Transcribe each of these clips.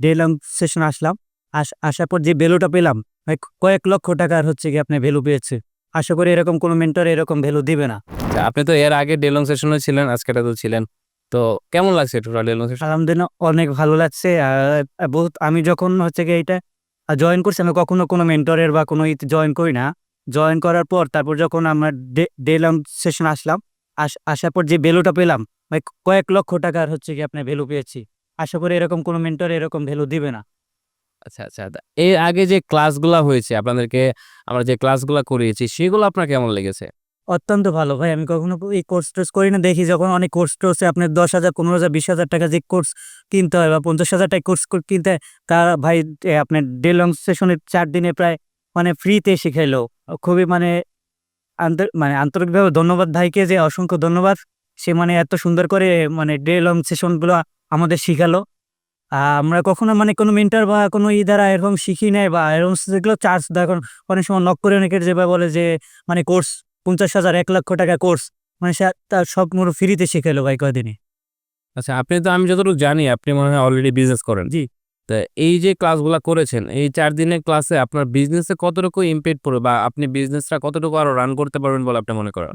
ডেলাম session আসলাম। আস আসার পর যে ভ্যালুটা পেলাম কয়েক লক্ষ টাকার হচ্ছে কি আপনি ভ্যালু পেয়েছে। আশা করি এরকম কোনো মেন্টর এরকম ভ্যালু দিবে না। আচ্ছা, আপনি তো এর আগে ডেলং সেশনে ছিলেন আজকেটা তো ছিলেন। তো কেমন লাগছে টোটাল ডেলং সেশন আলহামদুলিল্লাহ অনেক ভালো লাগছে। বহুত আমি যখন হচ্ছে কি এটা জয়েন করছি আমি কখনো কোনো মেন্টরের বা কোনো জয়েন করি না। জয়েন করার পর তারপর যখন আমরা ডেলাম সেশন আসলাম আস- আসার পর যে ভ্যালুটা পেলাম ভাই কয়েক লক্ষ টাকার হচ্ছে কি আপনি ভ্যালু পেয়েছি। আশা করি এরকম কোনো মেন্টর এরকম ভ্যালু দিবে না। আচ্ছা আচ্ছা এর আগে যে ক্লাসগুলা হয়েছে আপনাদেরকে আমরা যে ক্লাসগুলা করিয়েছি সেগুলো আপনার কেমন লেগেছে? অত্যন্ত ভালো ভাই আমি কখনো এই কোর্স টোর্স করি না দেখি যখন অনেক কোর্স টোর্সে আপনার দশ হাজার পনেরো হাজার বিশ হাজার টাকা যে কোর্স কিনতে হয় বা পঞ্চাশ হাজার টাকা কোর্স কিনতে হয় তা ভাই আপনার ডে লং সেশনের চার দিনে প্রায় মানে ফ্রিতে শিখাইলো। খুবই মানে আন্তর মানে আন্তরিকভাবে ধন্যবাদ ভাইকে যে অসংখ্য ধন্যবাদ। সে মানে এত সুন্দর করে মানে ডে লং সেশনগুলো আমাদের শিখালো। আমরা কখনো মানে কোনো মেন্টার বা কোনো ই দ্বারা এরকম শিখি নাই বা এরকম যেগুলো চার্জ দেখুন অনেক সময় নক করে অনেকের যেভাবে বলে যে মানে কোর্স পঞ্চাশ হাজার এক লক্ষ টাকা কোর্স মানে সে তার সব পুরো ফ্রিতে শিখালো ভাই কয়দিনে আচ্ছা আপনি তো আমি যতটুকু জানি আপনি মনে হয় অলরেডি বিজনেস করেন। জি। তা এই যে ক্লাসগুলো করেছেন এই চার দিনের ক্লাসে আপনার বিজনেসে কতটুকু ইমপ্যাক্ট পড়বে বা আপনি বিজনেসটা কতটুকু আরও রান করতে পারবেন বলে আপনি মনে করেন?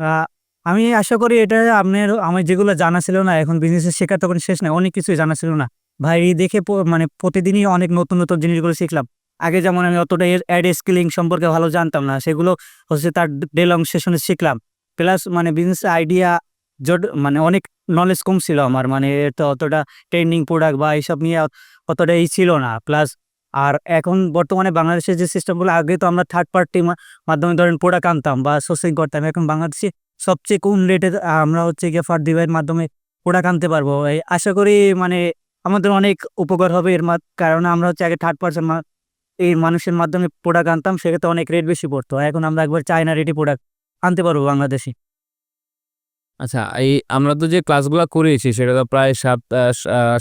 আমি আশা করি এটা আপনার, আমার যেগুলো জানা ছিল না, এখন বিজনেসের শেখার তখন শেষ নাই, অনেক কিছুই জানা ছিল না। ভাই দেখে মানে প্রতিদিনই অনেক নতুন নতুন জিনিসগুলো শিখলাম। আগে যেমন আমি অতটা অ্যাড স্কিলিং সম্পর্কে ভালো জানতাম না, সেগুলো হচ্ছে তার ডে লং সেশনে শিখলাম। প্লাস মানে বিজনেস আইডিয়া জট মানে অনেক নলেজ কম ছিল আমার মানে তো অতটা ট্রেন্ডিং প্রোডাক্ট বা এইসব নিয়ে অতটা এই ছিল না। প্লাস আর এখন বর্তমানে বাংলাদেশের যে সিস্টেমগুলো আগে তো আমরা থার্ড পার্টি মাধ্যমে ধরেন প্রোডাক্ট আনতাম বা সোর্সিং করতাম। এখন বাংলাদেশে সবচেয়ে কম রেটে আমরা হচ্ছে গিয়ে ফার ডিভাইয়ের মাধ্যমে প্রোডাক্ট আনতে পারব। আশা করি মানে আমাদের অনেক উপকার হবে এর কারণ আমরা হচ্ছে আগে থার্ড পার্সন এই মানুষের মাধ্যমে প্রোডাক্ট আনতাম, সেক্ষেত্রে অনেক রেট বেশি পড়তো। এখন আমরা একবার চায়না রেটে প্রোডাক্ট আনতে পারব বাংলাদেশে। আচ্ছা এই আমরা তো যে ক্লাসগুলো করিয়েছি, সেটা তো প্রায় সাত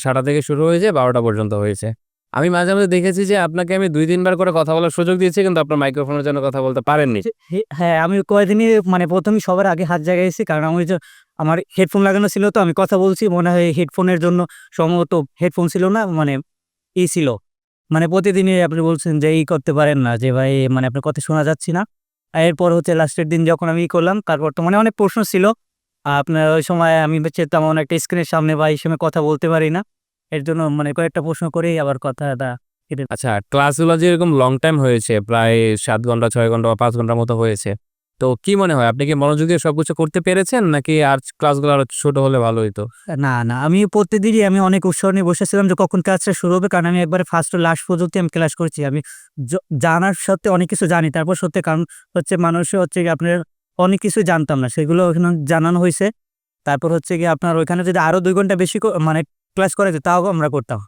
সাতটা থেকে শুরু হয়েছে, বারোটা পর্যন্ত হয়েছে। আমি মাঝে মাঝে দেখেছি যে আপনাকে আমি দুই তিনবার করে কথা বলার সুযোগ দিয়েছি, কিন্তু আপনার মাইক্রোফোনের জন্য কথা বলতে পারেননি। হ্যাঁ আমি কয়েকদিনই মানে প্রথমে সবার আগে হাত জায়গাইছি কারণ আমি যে আমার হেডফোন লাগানো ছিল তো, আমি কথা বলছি, মনে হয় হেডফোনের জন্য সম্ভবত হেডফোন ছিল না মানে ই ছিল। মানে প্রতিদিনই আপনি বলছেন যে এই করতে পারেন না, যে ভাই মানে আপনার কথা শোনা যাচ্ছি না। এরপর হচ্ছে লাস্টের দিন যখন আমি ই করলাম, তারপর তো মানে অনেক প্রশ্ন ছিল। আপনার ওই সময় আমি হচ্ছে তেমন একটা স্ক্রিনের সামনে বা এই সময় কথা বলতে পারি না। এর জন্য মানে কয়েকটা প্রশ্ন করেই আবার কথাটা আচ্ছা ক্লাসগুলো যেরকম লং টাইম হয়েছে প্রায় সাত ঘণ্টা ছয় ঘণ্টা বা পাঁচ ঘণ্টার মতো হয়েছে। তো কি মনে হয় আপনি কি মনোযোগ দিয়ে সবকিছু করতে পেরেছেন নাকি আর ক্লাসগুলো আরও ছোট হলে ভালো হতো না না আমি প্রতিদিনই আমি অনেক উৎসাহ নিয়ে বসেছিলাম যে কখন ক্লাসটা শুরু হবে কারণ আমি একবারে ফার্স্ট লাস্ট পর্যন্ত আমি ক্লাস করছি। আমি জানার সত্ত্বে অনেক কিছু জানি তারপর সত্যি কারণ হচ্ছে মানুষ হচ্ছে কি আপনার অনেক কিছু জানতাম না সেগুলো ওখানে জানানো হয়েছে। তারপর হচ্ছে কি আপনার ওইখানে যদি আরও দুই ঘণ্টা বেশি মানে ক্লাস করে যেত তাও আমরা করতাম।